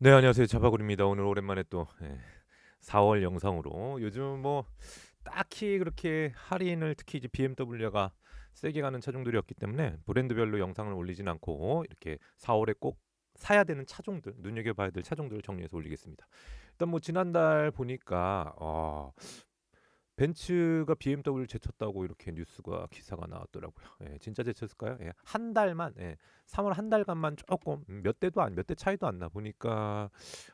네 안녕하세요 자바구리입니다. 오늘 오랜만에 또 예, 4월 영상으로 요즘 뭐 딱히 그렇게 할인을 특히 이제 BMW가 세게 가는 차종들이 없기 때문에 브랜드별로 영상을 올리진 않고 이렇게 4월에 꼭 사야 되는 차종들 눈여겨봐야 될 차종들을 정리해서 올리겠습니다. 일단 뭐 지난달 보니까 어, 벤츠가 BMW 제쳤다고 이렇게 뉴스가 기사가 나왔더라고요. 예, 진짜 제쳤을까요? 예, 한 달만, 예, 3월 한 달간만 조금 음, 몇 대도 안, 몇 대 차이도 안 나 보니까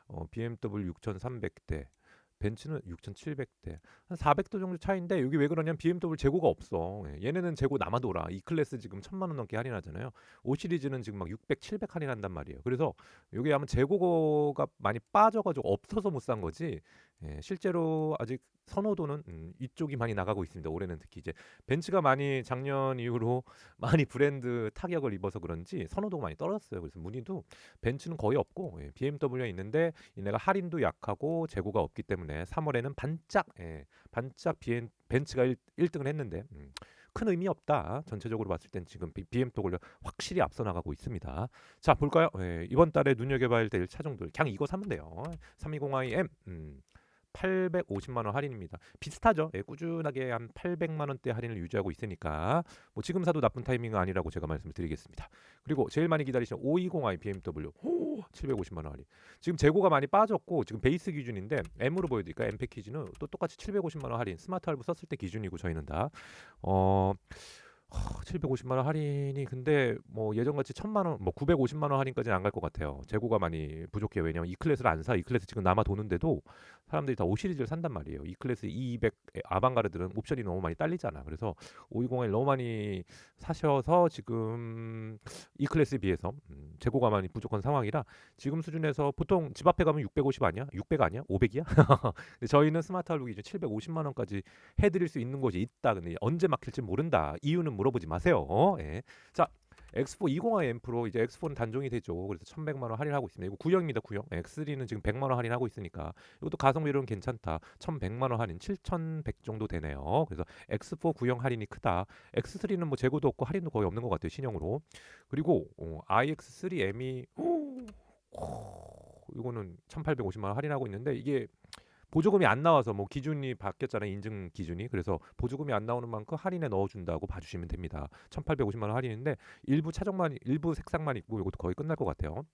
어, BMW 6,300대, 벤츠는 6,700대, 한 400도 정도 차이인데 여기 왜 그러냐면 BMW 재고가 없어. 예, 얘네는 재고 남아 돌아. 이 클래스 지금 천만 원 넘게 할인하잖아요. 5 시리즈는 지금 막 600, 700 할인한단 말이에요. 그래서 여기 아마 재고가 많이 빠져가지고 없어서 못 산 거지. 예, 실제로 아직 선호도는 음, 이쪽이 많이 나가고 있습니다. 올해는 특히 이제 벤츠가 많이 작년 이후로 많이 브랜드 타격을 입어서 그런지 선호도가 많이 떨어졌어요. 그래서 문의도 벤츠는 거의 없고 예, BMW가 있는데 얘네가 할인도 약하고 재고가 없기 때문에 3월에는 반짝 예, 반짝 BM, 벤츠가 1, 1등을 했는데 음, 큰 의미 없다. 전체적으로 봤을 땐 지금 BMW가 확실히 앞서 나가고 있습니다. 자 볼까요? 예, 이번 달에 눈여겨봐야 될 차종들 그냥 이거 사면 돼요. 320iM 음, 850만 원 할인입니다. 비슷하죠. 예, 꾸준하게 한 800만 원대 할인을 유지하고 있으니까 뭐 지금 사도 나쁜 타이밍은 아니라고 제가 말씀을 드리겠습니다. 그리고 제일 많이 기다리시는 520i BMW 오, 750만 원 할인. 지금 재고가 많이 빠졌고 지금 베이스 기준인데 M으로 보여드릴까요? M 패키지는 또 똑같이 750만 원 할인. 스마트 할부 썼을 때 기준이고 저희는 다 어. 750만 원 할인이 근데 뭐 예전같이 1000만 원, 뭐 950만 원 할인까지는 안 갈 것 같아요. 재고가 많이 부족해 요. 왜냐면 이 클래스를 안 사. 이 클래스 지금 남아 도는데도 사람들이 다 5 시리즈를 산단 말이에요. 이 클래스 200 아방가르드는 옵션이 너무 많이 딸리잖아. 그래서 520을 너무 많이 사셔서 지금 이 클래스에 비해서 음, 재고가 많이 부족한 상황이라 지금 수준에서 보통 집 앞에 가면 650 아니야? 600 아니야? 500이야? 저희는 스마트 할부 기준 750만 원까지 해드릴 수 있는 곳이 있다. 근데 언제 막힐지 모른다. 이유는 물어보지 마세요. 예. 자, X4 205 M 프로 이제 X4는 단종이 되죠. 그래서 1,100만 원 할인하고 있습니다. 이거 구형입니다. 구형. X3는 지금 100만 원 할인하고 있으니까 이것도 가성비로는 괜찮다. 1,100만 원 할인 7,100 정도 되네요. 그래서 X4 구형 할인이 크다. X3는 뭐 재고도 없고 할인도 거의 없는 것 같아요. 신형으로. 그리고 어, iX3M이 이거는 1,850만 원 할인하고 있는데 이게 보조금이 안 나와서 뭐 기준이 바뀌었잖아요. 인증 기준이. 그래서 보조금이 안 나오는 만큼 할인에 넣어 준다고 봐 주시면 됩니다. 1,850만 원 할인인데 일부 차종만 일부 색상만 있고 이것도 거의 끝날 것 같아요.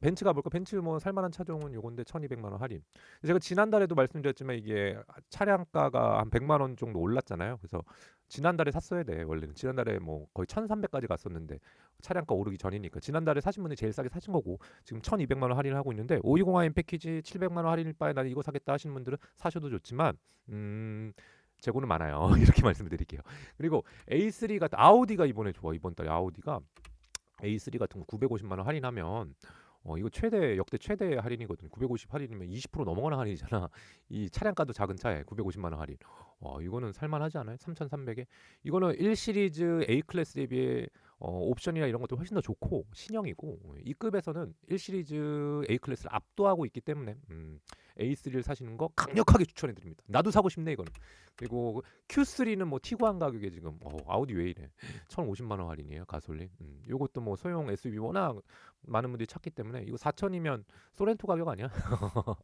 벤츠 가 볼까? 벤츠 뭐 살만한 차종은 요건데 1,200만 원 할인. 제가 지난달에도 말씀드렸지만 이게 차량가가 한 100만 원 정도 올랐잖아요. 그래서 지난달에 샀어야 돼. 원래는 지난달에 뭐 거의 1,300까지 갔었는데 차량가 오르기 전이니까 지난달에 사신 분이 제일 싸게 사신 거고 지금 1,200만 원 할인을 하고 있는데 520i 패키지 700만 원 할인일 바에 나는 이거 사겠다 하시는 분들은 사셔도 좋지만 음 재고는 많아요. 이렇게 말씀을 드릴게요. 그리고 A3 같은 아우디가 이번에 좋아. 이번 달에 아우디가 A3 같은 거 950만 원 할인하면 어 이거 최대 역대 최대 할인이거든요. 950 할인이면 20% 넘어가는 할인이잖아. 이 차량가도 작은 차에 950만 원 할인. 어 이거는 살만하지 않아요? 3,300에. 이거는 1 시리즈 A 클래스 대비해 어 옵션이나 이런 것도 훨씬 더 좋고 신형이고 이 급에서는 1 시리즈 A 클래스를 압도하고 있기 때문에 음 A3를 사시는 거 강력하게 추천해 드립니다. 나도 사고 싶네 이거는. 그리고 Q3는 뭐 티구안 가격에 지금 어 아우디 왜 이래? 1,050만 원 할인이에요. 가솔린. 음 요것도 뭐 소형 SUV 워낙 많은 분들이 찾기 때문에 이거 4,000이면 소렌토 가격 아니야?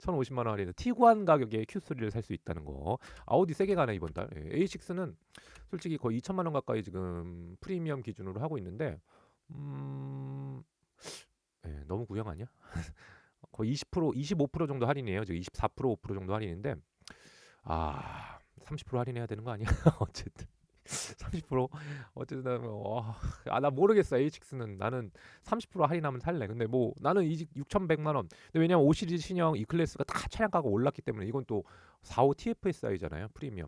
1,050만 원 할인. 티구안 가격에 Q3를 살 수 있다는 거. 아우디 세게 가네 이번 달. 예, A6는 솔직히 거의 2천만 원 가까이 지금 프리미엄 기준으로 하고 있는데 음 예, 너무 구형 아니야? 거의 20% 25% 정도 할인이에요. 지금 24% 5% 정도 할인인데 아, 30% 할인해야 되는 거 아니야? 어쨌든 30% 어쨌든 뭐, 아, 나 모르겠어. A6는 나는 30% 할인하면 살래. 근데 뭐 나는 이 6,100만 원. 근데 왜냐면 5 시리즈 신형 E 클래스가 다 차량가가 올랐기 때문에 이건 또 45 TFSI잖아요. 프리미엄.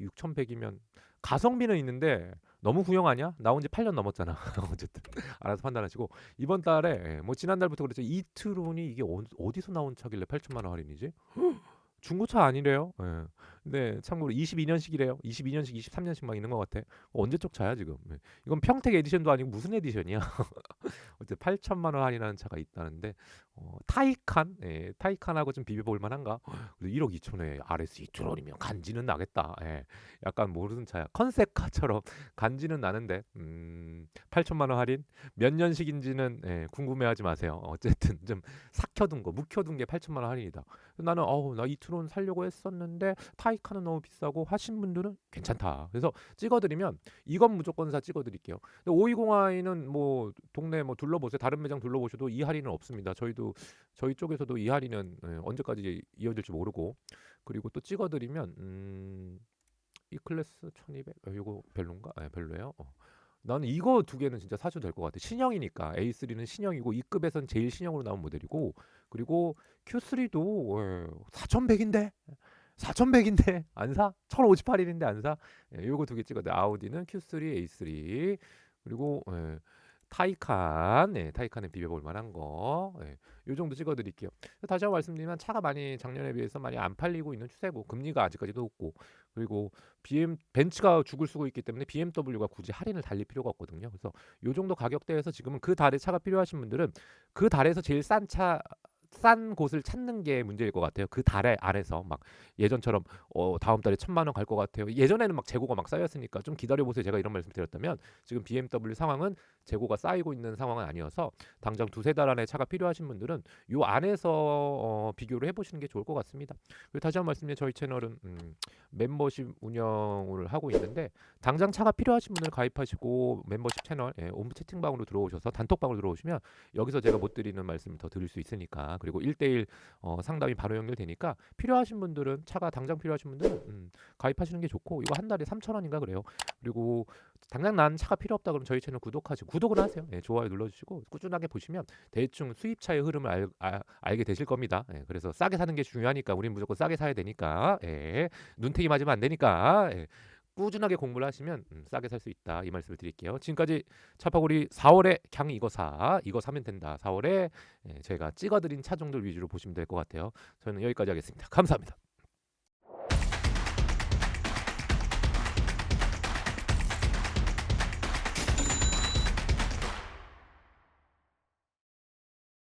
6,100이면 가성비는 있는데 너무 구형 아니야? 나온 지 8년 넘었잖아. 어쨌든 알아서 판단하시고 이번 달에 예, 뭐 지난달부터 그랬죠. 이트론이 이게 어, 어디서 나온 차길래 8천만 원 할인이지? 중고차 아니래요. 예. 근데 참고로 22년식이래요. 22년식, 23년식 막 있는 것 같아. 언제적 차야 지금? 예. 이건 평택 에디션도 아니고 무슨 에디션이야? 어쨌든 8천만 원 할인하는 차가 있다는데 어, 타이칸, 예, 타이칸하고 좀 비벼볼 만한가? 1억 2천에 RS 2천 원이면 간지는 나겠다. 예, 약간 모르는 차야. 컨셉카처럼 간지는 나는데, 음, 8천만 원 할인? 몇 년식인지는 예, 궁금해하지 마세요. 어쨌든 좀 삭혀둔 거, 묵혀둔 게 8천만 원 할인이다. 나는 어우 나 이 트론 살려고 했었는데 타이칸은 너무 비싸고 하신 분들은 괜찮다. 그래서 찍어드리면 이건 무조건 사 찍어드릴게요. 520i는 뭐 동네 뭐 둘러보세요. 다른 매장 둘러보셔도 이 할인은 없습니다. 저희도 저희 쪽에서도 이 할인은 예, 언제까지 이어질지 모르고 그리고 또 찍어드리면 음, 이 클래스 1200 어, 이거 별론가? 아, 별로예요. 어. 나는 이거 두 개는 진짜 사셔도 될 것 같아. 신형이니까 A3는 신형이고 이 급에선 제일 신형으로 나온 모델이고 그리고 Q3도 예, 4,100인데 4,100인데 안 사? 1,058일인데 안 사? 예, 요거 두 개 찍어도 아우디는 Q3, A3 그리고 예, 타이칸, 예, 타이칸에 비벼볼 만한 거, 예, 요 정도 찍어드릴게요. 다시 한번 말씀드리면 차가 많이 작년에 비해서 많이 안 팔리고 있는 추세고 금리가 아직까지도 높고 그리고 BM 벤츠가 죽을 쓰고 있기 때문에 BMW가 굳이 할인을 달릴 필요가 없거든요. 그래서 요 정도 가격대에서 지금은 그 달에 차가 필요하신 분들은 그 달에서 제일 싼 차 싼 곳을 찾는 게 문제일 것 같아요. 그 달에 안에서 막 예전처럼 어 다음 달에 천만 원 갈 것 같아요. 예전에는 막 재고가 막 쌓였으니까 좀 기다려 보세요. 제가 이런 말씀 드렸다면 지금 BMW 상황은 재고가 쌓이고 있는 상황은 아니어서 당장 두세 달 안에 차가 필요하신 분들은 요 안에서 어 비교를 해보시는 게 좋을 것 같습니다. 그리고 다시 한 번 말씀드리면 저희 채널은 음 멤버십 운영을 하고 있는데 당장 차가 필요하신 분들 가입하시고 멤버십 채널 예, 홈 채팅방으로 들어오셔서 단톡방으로 들어오시면 여기서 제가 못 드리는 말씀을 더 드릴 수 있으니까 그리고 1대1 어, 상담이 바로 연결되니까 필요하신 분들은 차가 당장 필요하신 분들은 음, 가입하시는 게 좋고 이거 한 달에 3,000원인가 그래요. 그리고 당장 난 차가 필요 없다 그러면 저희 채널 구독하시고 구독을 하세요. 예, 좋아요 눌러주시고 꾸준하게 보시면 대충 수입차의 흐름을 알, 아, 알게 되실 겁니다. 예, 그래서 싸게 사는 게 중요하니까 우린 무조건 싸게 사야 되니까 예, 눈탱이 맞으면 안 되니까 예, 꾸준하게 공부를 하시면 음, 싸게 살 수 있다 이 말씀을 드릴게요. 지금까지 차파고리 4월에 그냥 이거 사 이거 사면 된다. 4월에 예, 제가 찍어드린 차종들 위주로 보시면 될 것 같아요. 저는 여기까지 하겠습니다. 감사합니다.